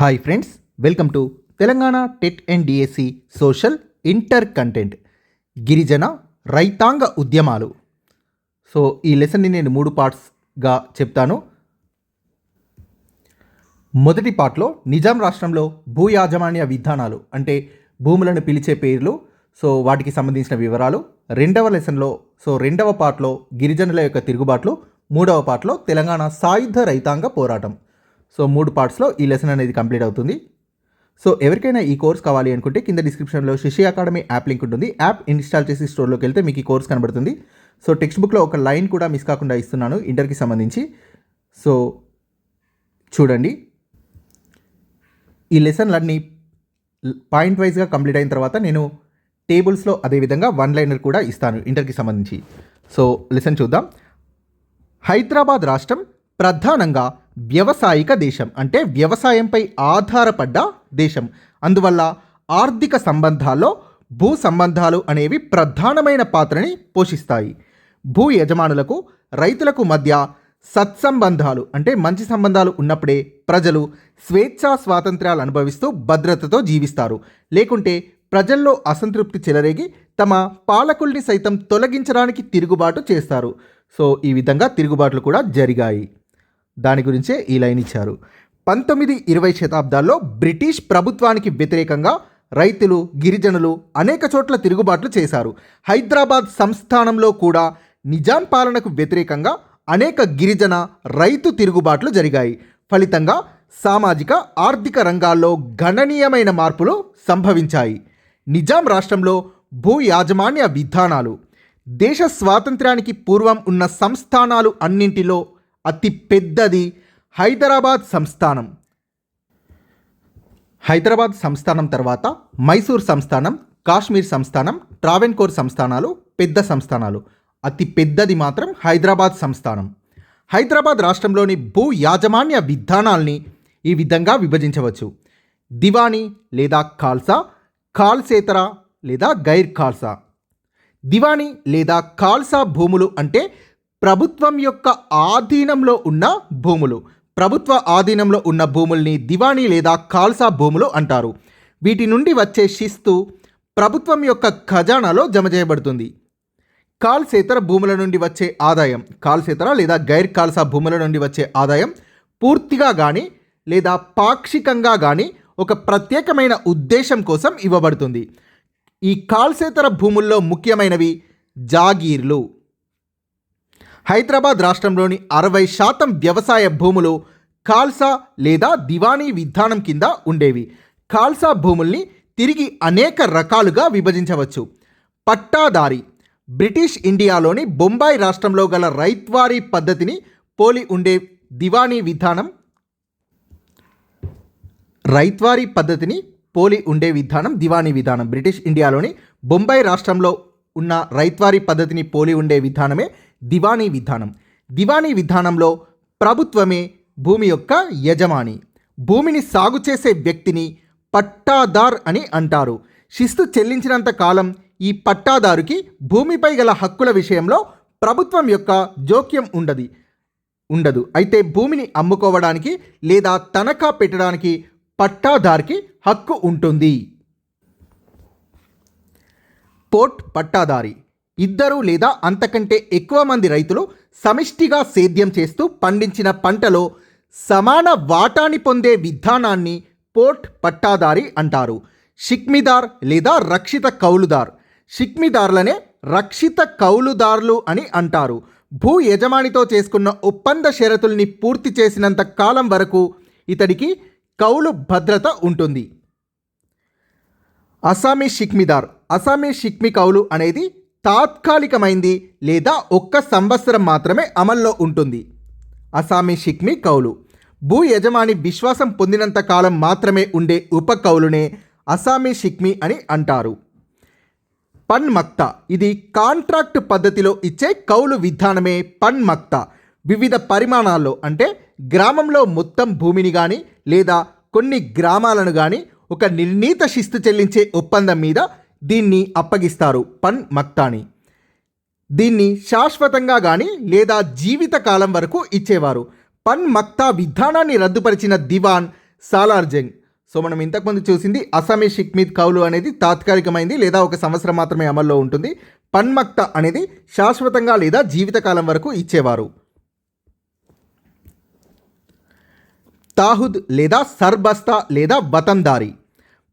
Hi friends welcome to Telangana TET and DSC social inter content గిరిజన రైతాంగ ఉద్యమాలు. So ఈ లెసన్ని నేను మూడు పార్ట్స్గా చెప్తాను. మొదటి పార్ట్లో నిజాం రాష్ట్రంలో భూ యాజమాన్య విధానాలు అంటే భూములను పిలిచే పేర్లు సో వాటికి సంబంధించిన వివరాలు. రెండవ లెసన్లో సో రెండవ పార్ట్లో గిరిజనుల యొక్క తిరుగుబాట్లు మూడవ పార్ట్లో తెలంగాణ సాయుధ రైతాంగ పోరాటం. సో మూడు పార్ట్స్లో ఈ లెసన్ అనేది కంప్లీట్ అవుతుంది. సో ఎవరికైనా ఈ కోర్స్ కావాలి అనుకుంటే కింద డిస్క్రిప్షన్లో శిషి అకాడమీ యాప్ లింక్ ఉంటుంది. యాప్ ఇన్స్టాల్ చేసి స్టోర్లోకి వెళ్తే మీకు ఈ కోర్స్ కనబడుతుంది. సో టెక్స్ట్ బుక్లో ఒక లైన్ కూడా మిస్ కాకుండా ఇస్తున్నాను ఇంటర్కి సంబంధించి. సో చూడండి. ఈ లెసన్లన్నీ పాయింట్ వైజ్గా కంప్లీట్ అయిన తర్వాత నేను టేబుల్స్లో అదేవిధంగా వన్ లైనర్ కూడా ఇస్తాను ఇంటర్కి సంబంధించి. సో లెసన్ చూద్దాం. హైదరాబాద్ రాష్ట్రం ప్రధానంగా వ్యవసాయిక దేశం అంటే వ్యవసాయంపై ఆధారపడ్డ దేశం. అందువల్ల ఆర్థిక సంబంధాల్లో భూ సంబంధాలు అనేవి ప్రధానమైన పాత్రని పోషిస్తాయి. భూ యజమానులకు రైతులకు మధ్య సత్సంబంధాలు అంటే మంచి సంబంధాలు ఉన్నప్పుడే ప్రజలు స్వేచ్ఛా స్వాతంత్ర్యాలు అనుభవిస్తూ భద్రతతో జీవిస్తారు. లేకుంటే ప్రజల్లో అసంతృప్తి చెలరేగి తమ పాలకుల్ని సైతం తొలగించడానికి తిరుగుబాటు చేస్తారు. సో ఈ విధంగా తిరుగుబాట్లు కూడా జరిగాయి. దాని గురించే ఈ లైన్ ఇచ్చారు. పంతొమ్మిది ఇరవై శతాబ్దాల్లో బ్రిటిష్ ప్రభుత్వానికి వ్యతిరేకంగా రైతులు గిరిజనులు అనేక చోట్ల తిరుగుబాట్లు చేశారు. హైదరాబాద్ సంస్థానంలో కూడా నిజాం పాలనకు వ్యతిరేకంగా అనేక గిరిజన రైతు తిరుగుబాట్లు జరిగాయి. ఫలితంగా సామాజిక ఆర్థిక రంగాల్లో గణనీయమైన మార్పులు సంభవించాయి. నిజాం రాష్ట్రంలో భూ యాజమాన్య విధానాలు దేశ స్వాతంత్ర్యానికి పూర్వం ఉన్న సంస్థానాలు అన్నింటిలో అతి పెద్దది హైదరాబాద్ సంస్థానం. హైదరాబాద్ సంస్థానం తర్వాత మైసూర్ సంస్థానం కాశ్మీర్ సంస్థానం ట్రావెన్కోర్ సంస్థానాలు పెద్ద సంస్థానాలు. అతి పెద్దది మాత్రం హైదరాబాద్ సంస్థానం. హైదరాబాద్ రాష్ట్రంలోని భూ యాజమాన్య విధానాల్ని ఈ విధంగా విభజించవచ్చు. దివానీ లేదా ఖాల్సా ఖాల్సేతర లేదా గైర్ ఖాల్సా. దివాణి లేదా ఖాల్సా భూములు అంటే ప్రభుత్వం యొక్క ఆధీనంలో ఉన్న భూములు. ప్రభుత్వ ఆధీనంలో ఉన్న భూముల్ని దివాణి లేదా ఖాల్సా భూములు అంటారు. వీటి నుండి వచ్చే శిస్తు ప్రభుత్వం యొక్క ఖజానాలో జమ చేయబడుతుంది. కాల్సేతర భూముల నుండి వచ్చే ఆదాయం కాల్సేతర లేదా గైర్ కాల్సా భూముల నుండి వచ్చే ఆదాయం పూర్తిగా కానీ లేదా పాక్షికంగా కానీ ఒక ప్రత్యేకమైన ఉద్దేశం కోసం ఇవ్వబడుతుంది. ఈ కాల్సేతర భూముల్లో ముఖ్యమైనవి జాగీర్లు. హైదరాబాద్ రాష్ట్రంలోని అరవై శాతం వ్యవసాయ భూములు ఖాల్సా లేదా దివానీ విధానం కింద ఉండేవి. ఖాల్సా భూముల్ని తిరిగి అనేక రకాలుగా విభజించవచ్చు. పట్టాదారి బ్రిటిష్ ఇండియాలోని బొంబాయి రాష్ట్రంలో గల రైత్వారీ పద్ధతిని పోలి ఉండే దివానీ విధానం రైత్వారీ పద్ధతిని పోలి ఉండే విధానం దివానీ విధానం. బ్రిటిష్ ఇండియాలోని బొంబాయి రాష్ట్రంలో ఉన్న రైత్వారీ పద్ధతిని పోలి ఉండే విధానమే దివానీ విధానం. దివానీ విధానంలో ప్రభుత్వమే భూమి యొక్క యజమాని. భూమిని సాగు చేసే వ్యక్తిని పట్టాదార్ అని అంటారు. శిస్తు చెల్లించినంత కాలం ఈ పట్టాదారుకి భూమిపై గల హక్కుల విషయంలో ప్రభుత్వం యొక్క జోక్యం ఉండదు ఉండదు. అయితే భూమిని అమ్ముకోవడానికి లేదా తనఖా పెట్టడానికి పట్టాదార్కి హక్కు ఉంటుంది. పోర్ట్ పట్టాదారి. ఇద్దరు లేదా అంతకంటే ఎక్కువ మంది రైతులు సమిష్టిగా సేద్యం చేస్తూ పండించిన పంటలో సమాన వాటాని పొందే విధానాన్ని పోర్ట్ పట్టాదారి అంటారు. షిక్మిదార్ లేదా రక్షిత కౌలుదార్. షిక్మిదార్లనే రక్షిత కౌలుదారులు అని అంటారు. భూ యజమానితో చేసుకున్న ఒప్పంద షరతుల్ని పూర్తి చేసినంత కాలం వరకు ఇతడికి కౌలు భద్రత ఉంటుంది. అసామీ షిక్మిదార్. అసామీ షిక్మి కౌలు అనేది తాత్కాలికమైంది లేదా ఒక్క సంవత్సరం మాత్రమే అమల్లో ఉంటుంది. అసామీ షిక్మి కౌలు. భూ యజమాని విశ్వాసం పొందినంత కాలం మాత్రమే ఉండే ఉప కౌలునే అసామీ షిక్మి అని అంటారు. పన్మక్త ఇది కాంట్రాక్ట్ పద్ధతిలో ఇచ్చే కౌలు విధానమే పన్మక్త వివిధ పరిమాణాల్లో అంటే గ్రామంలో మొత్తం భూమిని కానీ లేదా కొన్ని గ్రామాలను కానీ ఒక నిర్ణీత శిస్తు చెల్లించే ఒప్పందం మీద దీన్ని అప్పగిస్తారు పన్ మక్తాని. దీన్ని శాశ్వతంగా కానీ లేదా జీవితకాలం వరకు ఇచ్చేవారు. పన్ మక్తా విధానాన్ని రద్దుపరిచిన దివాన్ సాలార్జంగ్ సో మనం ఇంతకుముందు చూసింది అసామీ షిక్మీద్ కౌలు అనేది తాత్కాలికమైంది లేదా ఒక సంవత్సరం మాత్రమే అమల్లో ఉంటుంది. పన్మక్త అనేది శాశ్వతంగా లేదా జీవితకాలం వరకు ఇచ్చేవారు. తాహుద్ లేదా సర్బస్తా లేదా వతందారి.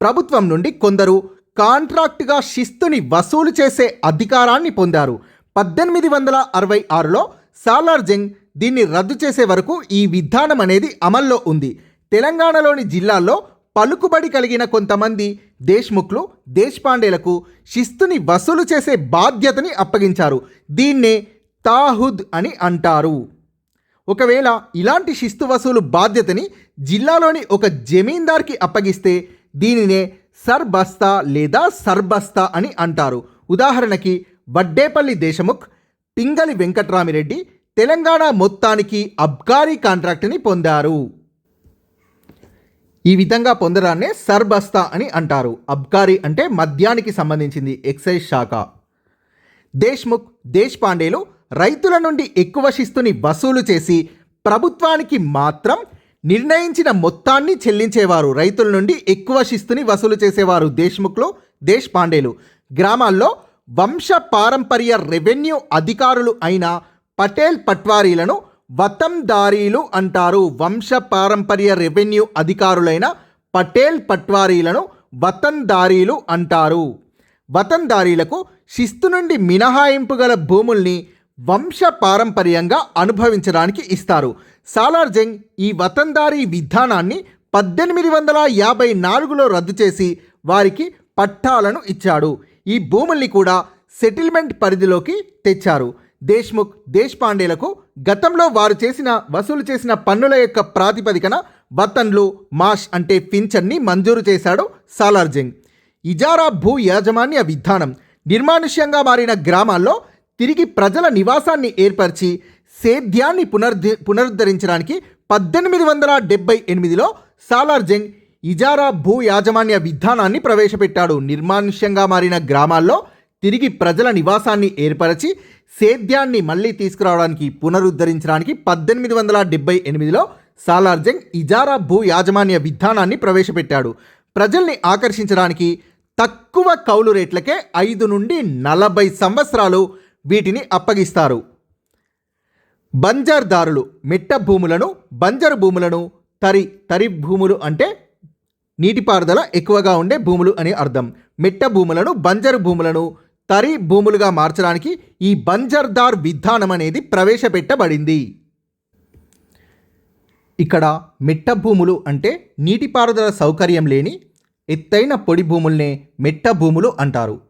ప్రభుత్వం నుండి కొందరు కాంట్రాక్ట్గా శిస్తుని వసూలు చేసే అధికారాన్ని పొందారు. పద్దెనిమిది వందల అరవై ఆరులో సాలార్ జంగ్ దీన్ని రద్దు చేసే వరకు ఈ విధానం అనేది అమల్లో ఉంది. తెలంగాణలోని జిల్లాల్లో పలుకుబడి కలిగిన కొంతమంది దేశ్ముఖ్లు దేశ్పాండేలకు శిస్తుని వసూలు చేసే బాధ్యతని అప్పగించారు. దీన్నే తాహుద్ అని అంటారు. ఒకవేళ ఇలాంటి శిస్తు వసూలు బాధ్యతని జిల్లాలోని ఒక జమీందార్కి అప్పగిస్తే దీనినే సర్బస్తా లేదా సర్బస్తా అని అంటారు. ఉదాహరణకి వడ్డేపల్లి దేశముఖ్ పింగళి వెంకట్రామిరెడ్డి తెలంగాణ మొత్తానికి అబ్కారీ కాంట్రాక్ట్ని పొందారు. ఈ విధంగా పొందడాన్నే సర్బస్తా అని అంటారు. అబ్కారీ అంటే మద్యానికి సంబంధించింది ఎక్సైజ్ శాఖ. దేశ్ముఖ్ దేశ్పాండేలు రైతుల నుండి ఎక్కువ శిస్తుని వసూలు చేసి ప్రభుత్వానికి మాత్రం నిర్ణయించిన మొత్తాన్ని చెల్లించేవారు. రైతుల నుండి ఎక్కువ శిస్తుని వసూలు చేసేవారు దేశ్ముఖ్లు దేశ్పాండేలు గ్రామాల్లో వంశ పారంపర్య రెవెన్యూ అధికారులు అయిన పటేల్ పట్వారీలను వతందారీలు అంటారు. వంశ పారంపర్య రెవెన్యూ అధికారులైన పటేల్ పట్వారీలను వతందారీలు అంటారు. వతందారీలకు శిస్తు నుండి మినహాయింపు గల భూముల్ని వంశ పారంపర్యంగా అనుభవించడానికి ఇస్తారు. సాలార్ జంగ్ ఈ వతందారీ విధానాన్ని పద్దెనిమిది వందల యాభై నాలుగులో రద్దు చేసి వారికి పట్టాలను ఇచ్చాడు. ఈ భూముల్ని కూడా సెటిల్మెంట్ పరిధిలోకి తెచ్చారు. దేశ్ముఖ్ దేశ్పాండేలకు గతంలో వారు చేసిన వసూలు చేసిన పన్నుల యొక్క ప్రాతిపదికన వతన్లు మాష్ అంటే పింఛన్ని మంజూరు చేశాడు సాలార్ జంగ్. ఇజారా భూ యాజమాన్య విధానం నిర్మానుష్యంగా మారిన గ్రామాల్లో తిరిగి ప్రజల నివాసాన్ని ఏర్పరిచి సేద్యాన్ని పునరుద్ధ పునరుద్ధరించడానికి పద్దెనిమిది వందల డెబ్బై ఎనిమిదిలో సాలార్జంగ్ ఇజారా భూ యాజమాన్య విధానాన్ని ప్రవేశపెట్టాడు. నిర్మానుష్యంగా మారిన గ్రామాల్లో తిరిగి ప్రజల నివాసాన్ని ఏర్పరచి సేద్యాన్ని మళ్ళీ తీసుకురావడానికి పునరుద్ధరించడానికి పద్దెనిమిది వందల డెబ్బై ఎనిమిదిలో సాలార్జంగ్ ఇజారా భూ యాజమాన్య విధానాన్ని ప్రవేశపెట్టాడు. ప్రజల్ని ఆకర్షించడానికి తక్కువ కౌలు రేట్లకే ఐదు నుండి నలభై సంవత్సరాలు వీటిని అప్పగిస్తారు. బంజర్దారులు మెట్ట భూములను బంజరు భూములను తరి తరి భూములు అంటే నీటిపారుదల ఎక్కువగా ఉండే భూములు అని అర్థం. మెట్ట భూములను బంజరు భూములను తరి భూములుగా మార్చడానికి ఈ బంజర్దార్ విధానం అనేది ప్రవేశపెట్టబడింది. ఇక్కడ మెట్ట భూములు అంటే నీటిపారుదల సౌకర్యం లేని ఎత్తైన పొడి భూముల్నే మెట్ట భూములు అంటారు.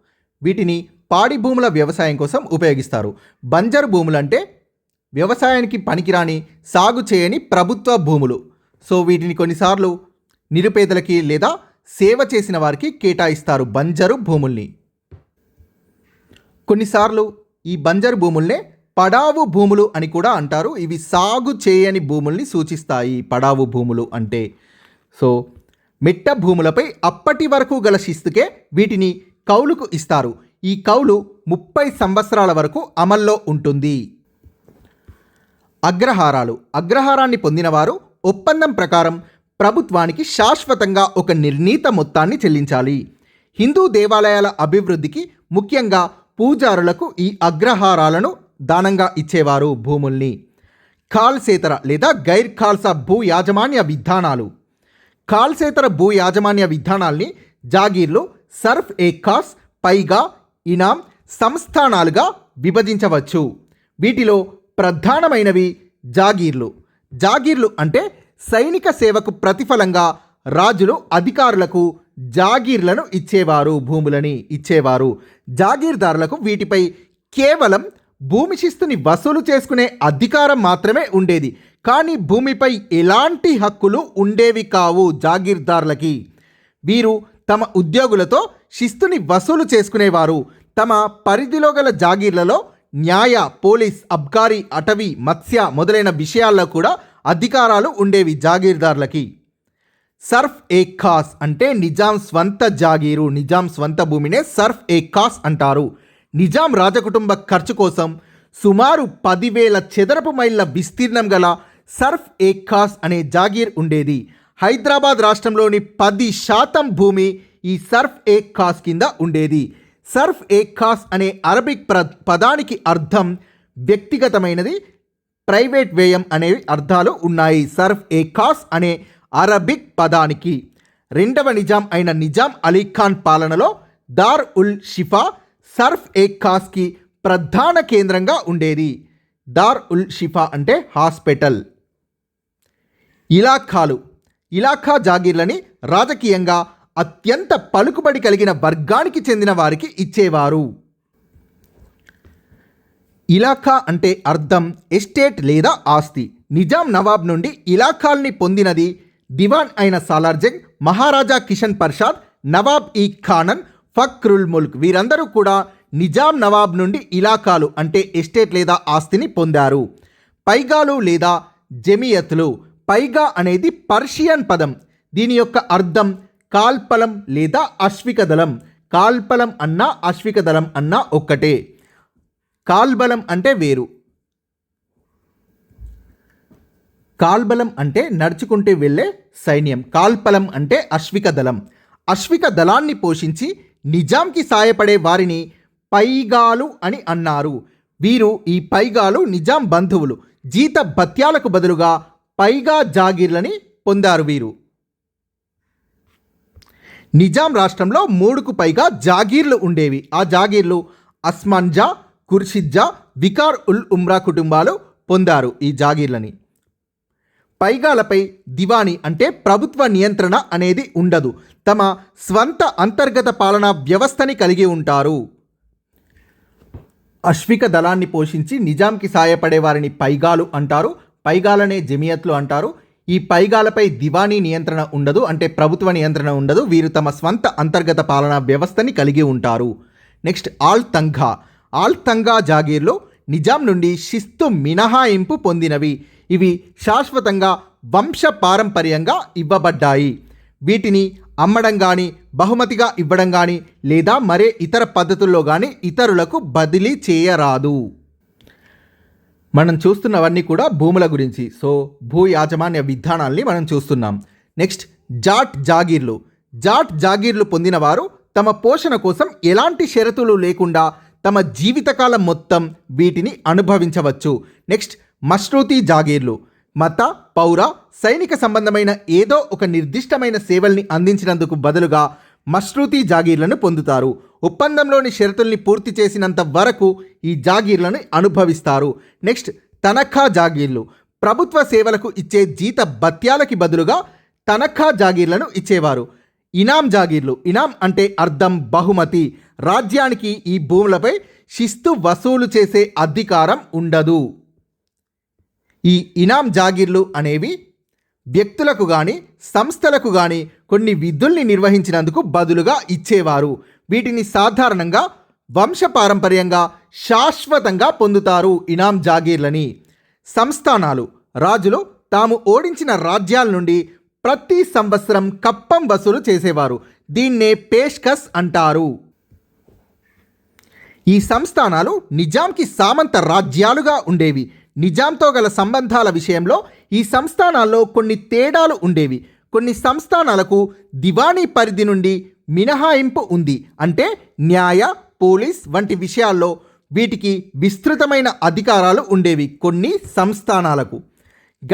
వీటిని పాడి భూముల వ్యవసాయం కోసం ఉపయోగిస్తారు. బంజరు భూములంటే వ్యవసాయానికి పనికిరాని సాగు చేయని ప్రభుత్వ భూములు. సో వీటిని కొన్నిసార్లు నిరుపేదలకి లేదా సేవ చేసిన వారికి కేటాయిస్తారు బంజరు భూముల్ని. కొన్నిసార్లు ఈ బంజరు భూముల్నే పడావు భూములు అని కూడా అంటారు. ఇవి సాగు చేయని భూముల్ని సూచిస్తాయి పడావు భూములు అంటే. సో మెట్ట భూములపై అప్పటి వరకు గల శిస్తుకే వీటిని కౌలుకు ఇస్తారు. ఈ కౌలు ముప్పై సంవత్సరాల వరకు అమల్లో ఉంటుంది. అగ్రహారాలు. అగ్రహారాన్ని పొందినవారు ఒప్పందం ప్రకారం ప్రభుత్వానికి శాశ్వతంగా ఒక నిర్ణీత మొత్తాన్ని చెల్లించాలి. హిందూ దేవాలయాల అభివృద్ధికి ముఖ్యంగా పూజారులకు ఈ అగ్రహారాలను దానంగా ఇచ్చేవారు భూముల్ని. కాల్సేతర లేదా గైర్ ఖాల్సా భూ యాజమాన్య విధానాలు. కాల్సేతర భూ యాజమాన్య విధానాల్ని జాగీర్లు సర్ఫ్ ఏ ఖాస్ పైగా ఇనాం సంస్థానాలుగా విభజించవచ్చు. వీటిలో ప్రధానమైనవి జాగీర్లు. జాగీర్లు అంటే సైనిక సేవకు ప్రతిఫలంగా రాజులు అధికారులకు జాగీర్లను ఇచ్చేవారు భూములని ఇచ్చేవారు. జాగీర్దారులకు వీటిపై కేవలం భూమి శిస్తుని వసూలు చేసుకునే అధికారం మాత్రమే ఉండేది. కానీ భూమిపై ఎలాంటి హక్కులు ఉండేవి కావు జాగీర్దారులకి. వీరు తమ ఉద్యోగులతో శిస్తుని వసూలు చేసుకునేవారు. తమ పరిధిలో గల జాగీర్లలో న్యాయ పోలీస్ అబ్కారీ అటవీ మత్స్య మొదలైన విషయాల్లో కూడా అధికారాలు ఉండేవి జాగీర్దార్లకి. సర్ఫ్ ఏ ఖాస్ అంటే నిజాం స్వంత జాగీరు నిజాం స్వంత భూమినే సర్ఫ్ ఏ ఖాస్ అంటారు. నిజాం రాజకుటుంబ ఖర్చు కోసం సుమారు పదివేల చదరపు మైళ్ళ విస్తీర్ణం గల సర్ఫ్ ఏ ఖాస్ అనే జాగీర్ ఉండేది. హైదరాబాద్ రాష్ట్రంలోని పది శాతం భూమి ఈ సర్ఫ్ ఏ ఖాస్ కింద ఉండేది. సర్ఫ్ ఏ ఖాస్ అనే అరబిక్ ప్ర పదానికి అర్థం వ్యక్తిగతమైనది ప్రైవేట్ వ్యయం అనేవి అర్థాలు ఉన్నాయి. సర్ఫ్ ఏ ఖాస్ అనే అరబిక్ పదానికి రెండవ నిజాం అయిన నిజాం అలీ ఖాన్ పాలనలో దార్ ఉల్ షిఫా సర్ఫ్ ఏ ఖాస్కి ప్రధాన కేంద్రంగా ఉండేది. దార్ ఉల్ షిఫా అంటే హాస్పిటల్. ఇలాఖాలు ఇలాఖా జాగీర్లని రాజకీయంగా అత్యంత పలుకుబడి కలిగిన వర్గానికి చెందిన వారికి ఇచ్చేవారు. ఇలాఖా అంటే అర్థం ఎస్టేట్ లేదా ఆస్తి. నిజాం నవాబ్ నుండి ఇలాఖాల్ని పొందినది దివాన్ అయిన సాలార్జంగ్ మహారాజా కిషన్ పర్షాద్ నవాబ్ ఈ ఖానన్ ఫక్రుల్ ముల్క్. వీరందరూ కూడా నిజాం నవాబ్ నుండి ఇలాఖాలు అంటే ఎస్టేట్ లేదా ఆస్తిని పొందారు. పైగాలు లేదా జమియత్లు. పైగా అనేది పర్షియన్ పదం. దీని యొక్క అర్థం కాల్పలం లేదా అశ్విక దళం కాల్పలం అన్నా అశ్విక దళం అన్నా ఒక్కటే. కాల్బలం అంటే వేరు. కాల్బలం అంటే నడుచుకుంటూ వెళ్ళే సైన్యం. కాల్పలం అంటే అశ్విక దళం అశ్విక దళాన్ని పోషించి నిజాంకి సాయపడే వారిని పైగాలు అని అన్నారు. వీరు ఈ పైగాలు నిజాం బంధువులు. జీత భత్యాలకు బదులుగా పైగా జాగీర్లని పొందారు వీరు. నిజాం రాష్ట్రంలో మూడుకు పైగా జాగీర్లు ఉండేవి. ఆ జాగీర్లు అస్మాన్జా కుర్షిజ్జా వికార్ ఉల్ ఉమ్రా కుటుంబాలు పొందారు ఈ జాగీర్లని. పైగాలపై దివాణి అంటే ప్రభుత్వ నియంత్రణ అనేది ఉండదు. తమ స్వంత అంతర్గత పాలనా వ్యవస్థని కలిగి ఉంటారు. అశ్విక దళాన్ని పోషించి నిజాంకి సాయపడే వారిని పైగాలు అంటారు. పైగాలనే జమియత్లు అంటారు. ఈ పైగాలపై దివానీ నియంత్రణ ఉండదు అంటే ప్రభుత్వ నియంత్రణ ఉండదు. వీరు తమ స్వంత అంతర్గత పాలనా వ్యవస్థని కలిగి ఉంటారు. నెక్స్ట్ ఆల్ తంఘా ఆల్ తంఘా జాగీర్లో నిజాం నుండి శిస్తు మినహాయింపు పొందినవి. ఇవి శాశ్వతంగా వంశ పారంపర్యంగా ఇవ్వబడ్డాయి. వీటిని అమ్మడం కానీ బహుమతిగా ఇవ్వడం కానీ లేదా మరే ఇతర పద్ధతుల్లో కానీ ఇతరులకు బదిలీ చేయరాదు. మనం చూస్తున్నవన్నీ కూడా భూముల గురించి. సో భూ యాజమాన్య విధానాల్ని మనం చూస్తున్నాం. నెక్స్ట్ జాట్ జాగీర్లు. జాట్ జాగీర్లు పొందినవారు తమ పోషణ కోసం ఎలాంటి షరతులు లేకుండా తమ జీవితకాలం మొత్తం వీటిని అనుభవించవచ్చు. నెక్స్ట్ మష్రూతి జాగీర్లు. మత పౌర సైనిక సంబంధమైన ఏదో ఒక నిర్దిష్టమైన సేవల్ని అందించినందుకు బదులుగా మష్రూతి జాగీర్లను పొందుతారు. ఒప్పందంలోని షరతుల్ని పూర్తి చేసినంత వరకు ఈ జాగీర్లను అనుభవిస్తారు. నెక్స్ట్ తనఖా జాగీర్లు. ప్రభుత్వ సేవలకు ఇచ్చే జీత భత్యాలకి బదులుగా తనఖా జాగీర్లను ఇచ్చేవారు. ఇనాం జాగీర్లు. ఇనాం అంటే అర్థం బహుమతి. రాజ్యానికి ఈ భూములపై శిస్తు వసూలు చేసే అధికారం ఉండదు. ఈ ఇనాం జాగీర్లు అనేవి వ్యక్తులకు కానీ సంస్థలకు కానీ కొన్ని విధుల్ని నిర్వహించినందుకు బదులుగా ఇచ్చేవారు. వీటిని సాధారణంగా వంశపారంపర్యంగా శాశ్వతంగా పొందుతారు ఇనాం జాగీర్లని. సంస్థానాలు రాజులు తాము ఓడించిన రాజ్యాల నుండి ప్రతి సంవత్సరం కప్పం వసూలు చేసేవారు. దీన్నే పేష్కస్ అంటారు. ఈ సంస్థానాలు నిజాంకి సామంత రాజ్యాలుగా ఉండేవి. నిజాంతో గల సంబంధాల విషయంలో ఈ సంస్థానాల్లో కొన్ని తేడాలు ఉండేవి. కొన్ని సంస్థానాలకు దివాణీ పరిధి నుండి మినహాయింపు ఉంది. అంటే న్యాయ పోలీస్ వంటి విషయాల్లో వీటికి విస్తృతమైన అధికారాలు ఉండేవి కొన్ని సంస్థానాలకు.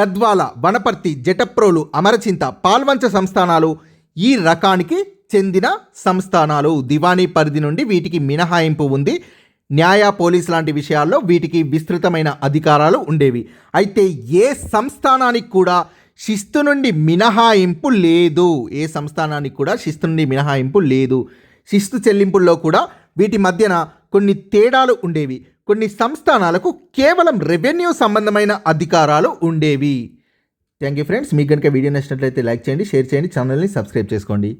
గద్వాల వనపర్తి జటప్రోలు అమరచింత పాల్వంచ సంస్థానాలు ఈ రకానికి చెందిన సంస్థానాలు. దివానీ పరిధి నుండి వీటికి మినహాయింపు ఉంది. న్యాయ పోలీస్ లాంటి విషయాల్లో వీటికి విస్తృతమైన అధికారాలు ఉండేవి. అయితే ఏ సంస్థానానికి కూడా శిస్తు నుండి మినహాయింపు లేదు. ఏ సంస్థానానికి కూడా శిస్తు నుండి మినహాయింపు లేదు. శిస్తు చెల్లింపుల్లో కూడా వీటి మధ్యన కొన్ని తేడాలు ఉండేవి. కొన్ని సంస్థానాలకు కేవలం రెవెన్యూ సంబంధమైన అధికారాలు ఉండేవి. Thank you friends. మీకు కనుక వీడియో నచ్చినట్లయితే లైక్ చేయండి షేర్ చేయండి ఛానల్ని సబ్స్క్రైబ్ చేసుకోండి.